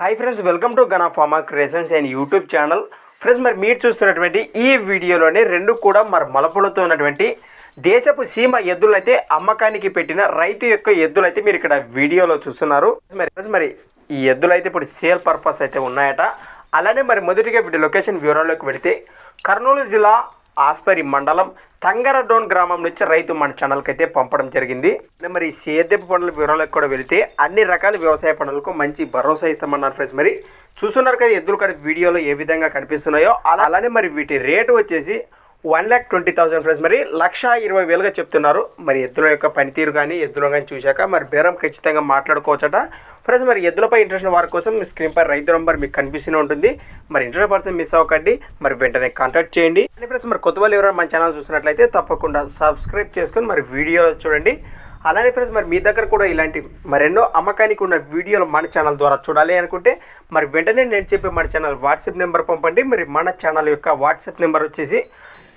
Hi friends welcome to Gana pharma creations and YouTube channel friends మరి మీరు చూస్తున్నటువంటి ఈ వీడియోలోనే రెండు కూడా మరి మలపులతో ఉన్నటువంటి దేశపు సీమ ఎద్దులైతే అమ్మకానికి పెట్టిన రైతు యొక్క ఎద్దులైతే మీరు ఇక్కడ వీడియోలో చూస్తున్నారు. మరి ఫ్రెండ్స్ మరి ఈ ఎద్దులైతే ఇప్పుడు సేల్ పర్పస్ అయితే ఉన్నాయట. అలానే మరి మొదటిగా వీటి లొకేషన్ వివరాల్లోకి వెళితే కర్నూలు జిల్లా ఆస్పరి మండలం తంగరడోన్ గ్రామం నుంచి రైతు మన ఛానల్కి అయితే పంపడం జరిగింది. మరి సేద్యపు పనుల వివరాలకు కూడా వెళితే అన్ని రకాల వ్యవసాయ పనులకు మంచి భరోసా ఇస్తామన్నారు ఫ్రెండ్స్. మరి చూస్తున్నారు కదా ఎద్దులు కూడా వీడియోలో ఏ విధంగా కనిపిస్తున్నాయో. అలా అలానే మరి వీటి రేటు వచ్చేసి one lakh twenty thousand friends. మరి లక్ష ఇరవై వేలుగా చెప్తున్నారు. మరి ఎద్దుల యొక్క పనితీరు కానీ ఎద్దుల కానీ చూశాక మరి బేరం ఖచ్చితంగా మాట్లాడుకోవచ్చట. ఫ్రెండ్స్ మరి ఎద్దులపై ఇంట్రెస్ట్ ఉన్న వారి కోసం మీ స్క్రీన్పై రైతు నంబర్ మీకు కనిపిస్తూనే ఉంటుంది. మరి ఇంట్రెస్ట్ పర్సన్ మిస్ అవ్వకండి. మరి వెంటనే కాంటాక్ట్ చేయండి. అండ్ ఫ్రెండ్స్ మరి కొత్త వాళ్ళు ఎవరైనా మన ఛానల్ చూసినట్లయితే తప్పకుండా సబ్స్క్రైబ్ చేసుకొని మరి వీడియో చూడండి. అలానే ఫ్రెండ్స్ మరి మీ దగ్గర కూడా ఇలాంటి మరెన్నో అమ్మకానికి ఉన్న వీడియోలు మన ఛానల్ ద్వారా చూడాలి అనుకుంటే మరి వెంటనే నేను చెప్పే మన ఛానల్ వాట్సాప్ నెంబర్ పంపండి. మరి మన ఛానల్ యొక్క వాట్సాప్ నెంబర్ వచ్చేసి